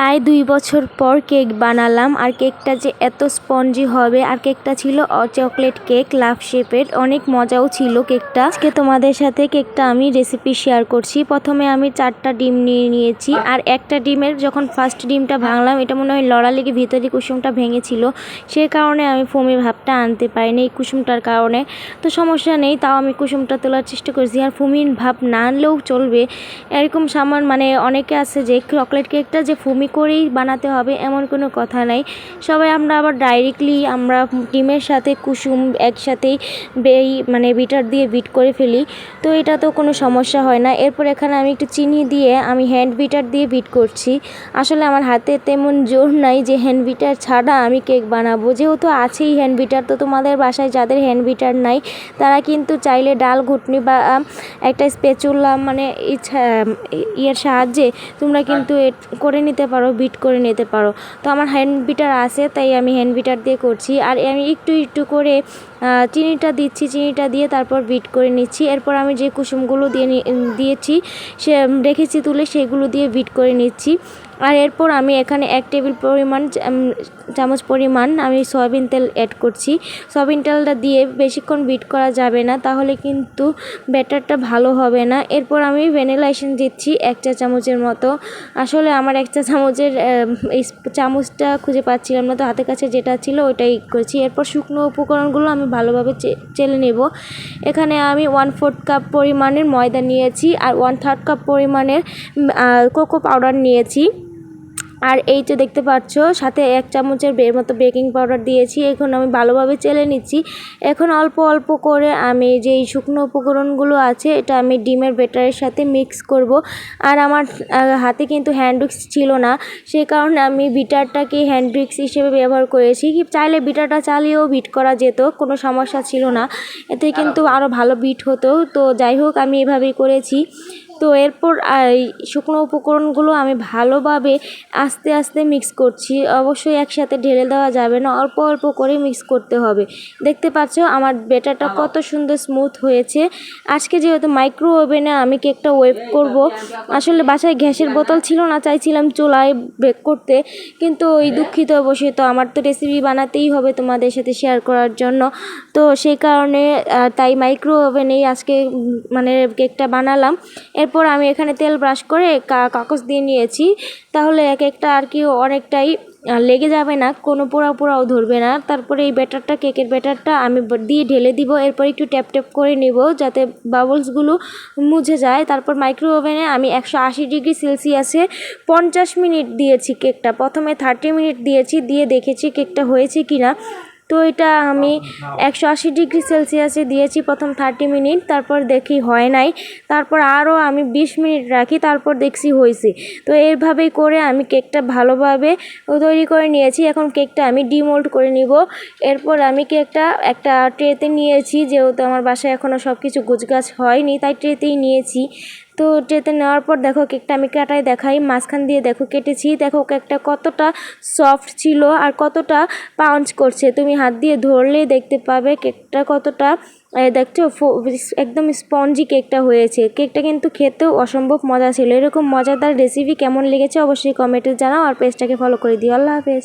প্রায় দুই বছর পর কেক বানালাম, আর কেকটা যে এত স্পঞ্জি হবে, আর কেকটা ছিল চকলেট কেক লাভ শেপের, অনেক মজাও ছিল কেকটা। আজকে তোমাদের সাথে কেকটা আমি রেসিপি শেয়ার করছি। প্রথমে আমি চারটা ডিম নিয়ে নিয়েছি, আর একটা ডিমের যখন ফার্স্ট ডিমটা ভাঙলাম, এটা মনে হয় লড়া লেগে ভিতরে কুসুমটা ভেঙেছিল, সে কারণে আমি ফোমি ভাবটা আনতে পারিনি এই কুসুমটার কারণে। তো সমস্যা নেই, তাও আমি কুসুমটা তোলার চেষ্টা করেছি, আর ফুমির ভাব না আনলেও চলবে। এরকম সামান মানে অনেকে আছে যে চকলেট কেকটা যে ফুমি করেই বানাতে হবে এমন কোনো কথা নাই। সবাই আমরা আবার ডাইরেক্টলি আমরা ডিমের সাথে কুসুম একসাথেই বেই মানে বিটার দিয়ে বিট করে ফেলি। তো এটা তো কোনো সমস্যা হয় না। এরপর এখানে আমি একটু চিনি দিয়ে আমি হ্যান্ড বিটার দিয়ে বিট করছি। আসলে আমার হাতে তেমন জোর নাই যে হ্যান্ড বিটার ছাড়া আমি কেক বানাবো। যেহেতু আছেই হ্যান্ড বিটার তো তোমাদের বাসায় যাদের হ্যান্ড বিটার নাই তারা কিন্তু চাইলে ডাল ঘুটনি বা একটা স্পেচুলা মানে ইচ্ছা ইয়ের সাহায্যে তোমরা কিন্তু করে নিতে পারো বিট করে নিতে পারো। তো আমার হ্যান্ড বিটার আছে, তাই আমি হ্যান্ড বিটার দিয়ে করছি। আর আমি একটু একটু করে চিনিটা দিচ্ছি, চিনিটা দিয়ে তারপর বিট করে নিচ্ছি। এরপর আমি যে কুসুমগুলো দিয়ে দিয়েছি, সে রেখেছি তুলে, সেগুলো দিয়ে বিট করে নিচ্ছি। আর এরপর আমি এখানে এক টেবিল পরিমাণ চামচ পরিমাণ আমি সয়াবিন তেল অ্যাড করছি। সয়াবিন তেলটা দিয়ে বেশিক্ষণ বিট করা যাবে না, তাহলে কিন্তু ব্যাটারটা ভালো হবে না। এরপর আমি ভ্যানিলা এসেন্স দিচ্ছি এক চা চামচের মতো। আসলে আমার এক চা চামচের চামচটা খুঁজে পাচ্ছিলাম না, তো হাতের কাছে যেটা ছিল ওইটাই করেছি। এরপর শুকনো উপকরণগুলো আমি ভালোভাবে চেলে নেব। এখানে আমি ওয়ান ফোর্থ কাপ পরিমাণের ময়দা নিয়েছি আর ওয়ান থার্ড কাপ পরিমাণের কোকো পাউডার নিয়েছি। আর এই তো দেখতে পাচ্ছ, সাথে এক চামচের বে, মতো বেকিং পাউডার দিয়েছি। এখন আমি ভালোভাবে চেলে নিচ্ছি। এখন অল্প অল্প করে আমি যেই শুকনো উপকরণগুলো আছে, এটা আমি ডিমের বেটারের সাথে মিক্স করব। আর আমার হাতে কিন্তু হ্যান্ড ছিল না। সে কারণে আমি বিটারটাকে হ্যান্ড উইক্স হিসেবে ব্যবহার করেছি। চাইলে বিটারটা চালিয়েও বিট করা যেত, কোনো সমস্যা ছিল না। এতে কিন্তু আরও ভালো বিট হতো। তো যাই হোক, আমি এভাবেই করেছি। তো এরপর শুকনো উপকরণগুলো আমি ভালোভাবে আস্তে আস্তে মিক্স করছি। অবশ্যই একসাথে ঢেলে দেওয়া যাবে না অল্প অল্প করে মিক্স করতে হবে। দেখতে পাচ্ছ আমার বেটারটা কত সুন্দর স্মুথ হয়েছে। আজকে যেহেতু মাইক্রো ওভেনে আমি কেকটা ওয়েভ করব আসলে বাসায় গ্যাসের বোতল ছিল না চাইছিলাম চুলায় বেক করতে। কিন্তু ওই দুঃখিত বসে তো আমার তো রেসিপি বানাতেই হবে তোমাদের সাথে শেয়ার করার জন্য। তো সেই কারণে তাই মাইক্রো ওভেনেই আজকে মানে কেকটা বানালাম। এরপর আমি এখানে তেল ব্রাশ করে কাগজ দিয়ে নিয়েছি। তাহলে এক একটা আর কি অনেকটাই লেগে যাবে না, কোনো পোড়া পোড়াও ধরবে না। তারপরে এই ব্যাটারটা, কেকের ব্যাটারটা আমি দিয়ে ঢেলে দিব। এরপর একটু ট্যাপ ট্যাপ করে নিব যাতে বাবলসগুলো মুছে যায়। তারপর মাইক্রো ওভেনে আমি একশো আশি ডিগ্রি সেলসিয়াসে পঞ্চাশ মিনিট দিয়েছি কেকটা। প্রথমে থার্টি মিনিট দিয়েছি। দিয়ে দেখেছি কেকটা হয়েছে কি না তো এটা আমি একশো আশি ডিগ্রি সেলসিয়াসে দিয়েছি প্রথম থার্টি মিনিট, তারপর দেখি হয় নাই। তারপর আরও আমি বিশ মিনিট রাখি, তারপর দেখছি হয়েছে তো এইভাবেই করে আমি কেকটা ভালোভাবে তৈরি করে নিয়েছি। এখন কেকটা আমি ডিমোল্ড করে নিব। এরপর আমি কেকটা একটা ট্রেতে নিয়েছি, যেহেতু আমার বাসায় এখনও সব কিছু গুছগাছ হয়নি, তাই ট্রেতেই নিয়েছি। তো ট্রেতে নেওয়ার পর দেখো কেকটা আমি কাটাই দেখাই, মাঝখান দিয়ে দেখো কেটেছি। দেখো কেকটা কতটা সফট ছিল আর কতটা পাউঞ্চ করছে। তুমি হাত দিয়ে ধরলেই দেখতে পাবে কেকটা কতটা দেখছ একদম স্পঞ্জি কেকটা হয়েছে। কেকটা কিন্তু খেতেও অসম্ভব মজা ছিল। এরকম মজাদার রেসিপি কেমন লেগেছে অবশ্যই কমেন্টে জানাও আর পেজটাকে ফলো করে দিও। আল্লাহ হাফেজ।